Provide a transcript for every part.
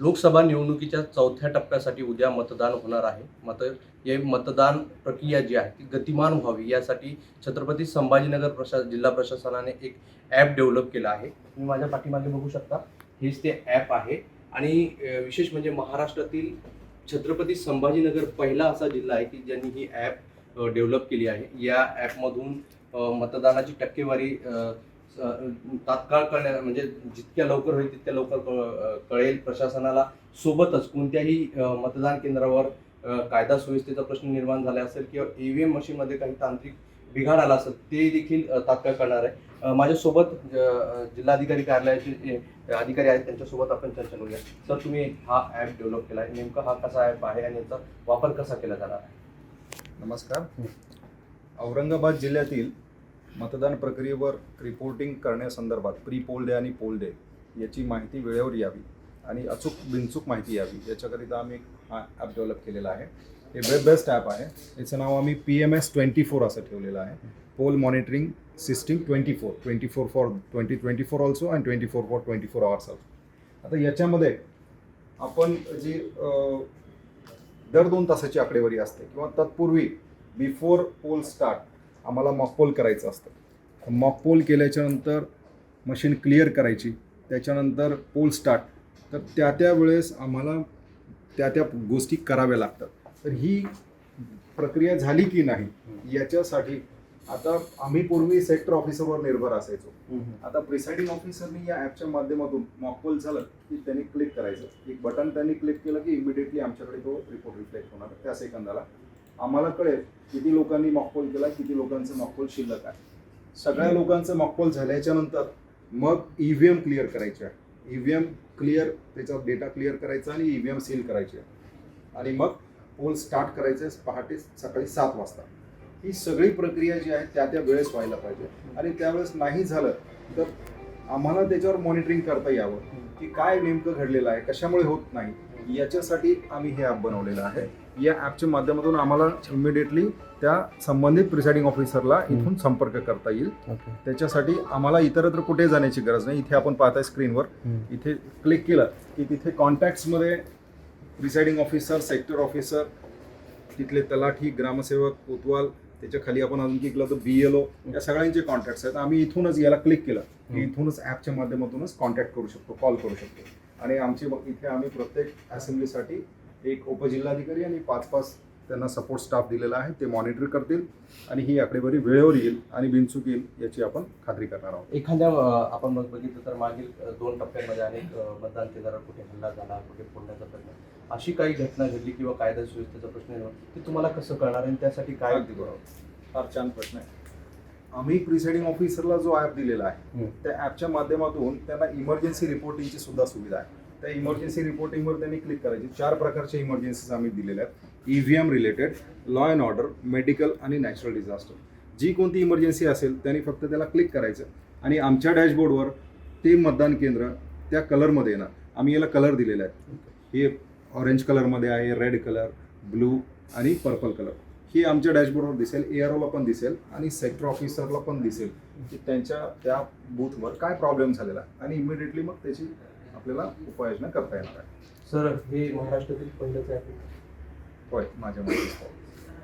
लोकसभा निवडणुकीच्या चौथ्या टप्प्यासाठी उद्या मतदान होणार आहे. मत हे मतदान प्रक्रिया जी आहे ती गतिमान व्हावी यासाठी छत्रपती संभाजीनगर प्रशा जिल्हा प्रशासनाने एक ॲप डेव्हलप केला आहे. तुम्ही माझ्या पाठीमागे बघू शकता. हेच ते ॲप आहे. आणि विशेष म्हणजे महाराष्ट्रातील छत्रपती संभाजीनगर पहिला असा जिल्हा आहे की ज्यांनी ही ॲप डेव्हलप केली आहे. या ॲपमधून मतदानाची टक्केवारी तात्काळ कळण्या म्हणजे जितक्या लवकर होईल तितक्या लवकर क- कळेल. प्रशासनाला सोबतच कोणत्याही मतदान केंद्रावर कायदा सुव्यवस्थेचा प्रश्न निर्माण झाला असेल किंवा ईव्हीएम मशीनमध्ये काही तांत्रिक बिघाड आला असेल ते देखील तात्काळ करणार आहे. माझ्यासोबत जिल्हाधिकारी कार्यालयाचे अधिकारी आहेत त्यांच्यासोबत आपण चर्चा करूया. सर तुम्ही हा ॲप डेव्हलप केला आहे नेमका हा कसा ॲप आहे आणि याचा वापर कसा केला जाणार आहे? नमस्कार. औरंगाबाद जिल्ह्यातील मतदान प्रक्रियेवर रिपोर्टिंग करण्यासंदर्भात प्री पोल डे आणि पोल डे याची माहिती वेळेवर यावी आणि अचूक बिनचूक माहिती यावी याच्याकरिता आम्ही हा ॲप डेव्हलप केलेला आहे. हे वेब बेस्ट ॲप आहे. याचं नाव आम्ही P M S twenty four असं ठेवलेलं आहे. Poll monitoring system twenty four twenty four for twenty twenty four also and twenty four for twenty four hours also आता याच्यामध्ये आपण जी दर दोन तासाची आकडेवारी असते किंवा तत्पूर्वी बिफोर पोल स्टार्ट आम्हाला मॉक पोल करायचं असतं. मॉक पोल केल्याच्यानंतर मशीन क्लिअर करायची. त्याच्यानंतर पोल स्टार्ट तर त्या त्या वेळेस आम्हाला त्या त्या गोष्टी कराव्या लागतात. तर ही प्रक्रिया झाली की नाही याच्यासाठी आता आम्ही पूर्वी सेक्टर ऑफिसरवर निर्भर असायचो. आता प्रिसाइडिंग ऑफिसरनी या ॲपच्या माध्यमातून मॉकपोल झालं की त्यांनी क्लिक करायचं. एक बटन त्यांनी क्लिक केलं की इमिडिएटली आमच्याकडे तो रिपोर्ट रिफ्लेक्ट होणार. त्या सेकंदाला. आम्हाला कळेल किती लोकांनी मॉकपोल केला किती लोकांचं मॉकपोल शिल्लक आहे. सगळ्या लोकांचं मॉकपोल झाल्याच्यानंतर मग ईव्हीएम क्लिअर करायचे. आहे ईव्हीएम क्लिअर त्याचा डेटा क्लिअर करायचा आणि ईव्हीएम सील करायचे. आहे आणि मग पोल स्टार्ट करायचे पहाटे सकाळी सात वाजता. ही सगळी प्रक्रिया जी आहे त्या त्या वेळेस व्हायला पाहिजे. आणि त्यावेळेस नाही झालं तर आम्हाला त्याच्यावर मॉनिटरिंग करता यावं की काय नेमकं घडलेलं आहे कशामुळे होत नाही. याच्यासाठी आम्ही हे ॲप बनवलेलं आहे. या ॲपच्या माध्यमातून आम्हाला इमिडिएटली त्या संबंधित प्रिसाइडिंग ऑफिसरला इथून संपर्क करता येईल. त्याच्यासाठी आम्हाला इतरत्र कुठे जाण्याची गरज नाही. इथे आपण पाहताय स्क्रीनवर इथे क्लिक केलं की तिथे कॉन्टॅक्ट्समध्ये प्रिसाइडिंग ऑफिसर सेक्टर ऑफिसर तिथले तलाठी ग्रामसेवक कोतवाल त्याच्याखाली आपण अजून क्लिकलं तर बी एल ओ या सगळ्यांचे कॉन्टॅक्ट्स आहेत. आम्ही इथूनच याला क्लिक केलं की इथूनच ॲपच्या माध्यमातूनच कॉन्टॅक्ट करू शकतो कॉल करू शकतो. आणि आमचे मग इथे आम्ही प्रत्येक असेंब्लीसाठी एक उपजिल्हाधिकारी आणि पाच पाच त्यांना सपोर्ट स्टाफ दिलेला आहे. ते मॉनिटर करतील आणि ही आकडेवारी वेळेवर येईल आणि बिनचूक येईल याची आपण खात्री करणार आहोत. एखाद्या आपण बघ- बघितलं तर मागील दोन टप्प्यांमध्ये अनेक मतदान केंद्रावर कुठे हल्ला झाला कुठे फोडण्याचा प्रयत्न अशी काही घटना घडली किंवा कायदा सुव्यवस्थेचा प्रश्न निर्माण ते तुम्हाला कसं कळणार आणि त्यासाठी काय? अगदी बरोबर. फार छान प्रश्न आहे. आम्ही प्रिसाइडिंग ऑफिसरला जो ॲप दिलेला आहे. त्या ॲपच्या माध्यमातून त्यांना इमर्जन्सी रिपोर्टिंगची सुद्धा सुविधा आहे. त्या इमर्जन्सी रिपोर्टिंगवर त्यांनी क्लिक करायची. चार प्रकारच्या इमर्जन्सीज आम्ही दिलेल्या आहेत. E EVM related law and order medical आणि नॅचरल डिझास्टर जी कोणती इमर्जन्सी असेल त्यांनी फक्त त्याला क्लिक करायचं. आणि आमच्या डॅशबोर्डवर ते मतदान केंद्र त्या कलरमध्ये येणार. आम्ही याला कलर दिलेला आहे. हे ऑरेंज कलरमध्ये आहे रेड कलर ब्लू आणि पर्पल कलर ही आमच्या डॅशबोर्डवर दिसेल ए आर ओला पण दिसेल आणि सेक्टर ऑफिसरला पण दिसेल की त्यांच्या त्या बूथवर काय प्रॉब्लेम झालेला आणि इमिडिएटली मग त्याची आपल्याला उपाययोजना करता येणार आहे. सर हे महाराष्ट्रातील पहिलंच आहे होय माझ्या माहिती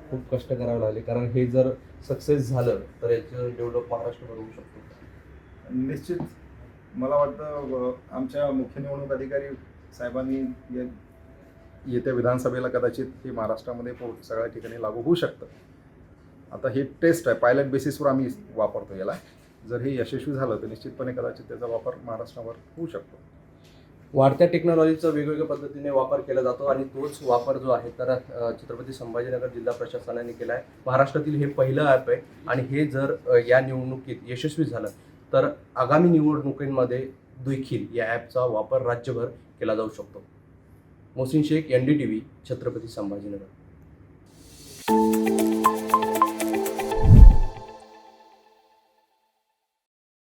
खूप कष्ट करावे लागले. कारण हे जर सक्सेस झालं तर याचं डेव्हलप महाराष्ट्रभर होऊ शकतो. निश्चित. मला वाटतं आमच्या मुख्य निवडणूक अधिकारी साहेबांनी या- येत्या विधानसभेला कदाचित हे महाराष्ट्रामध्ये पो- सगळ्या ठिकाणी लागू होऊ शकतं. आता हे टेस्ट आहे. पायलट बेसिसवर आम्ही वापरतो याला. जर हे यशस्वी झालं तर निश्चितपणे कदाचित त्याचा वापर महाराष्ट्रावर होऊ शकतो. वाढत्या टेक्नॉलॉजीचा वेगवेगळ्या पद्धतीने वापर केला जातो आणि तोच वापर जो आहे तर छत्रपती संभाजीनगर जिल्हा प्रशासनाने केला आहे महाराष्ट्रातील हे पहिलं ॲप आहे आणि हे जर या निवडणुकीत यशस्वी झालं तर आगामी निवडणुकींमध्ये देखील या ॲपचा वापर राज्यभर केला जाऊ शकतो. Mohsin Shaikh N D T V Chhatrapati Sambhajinagar.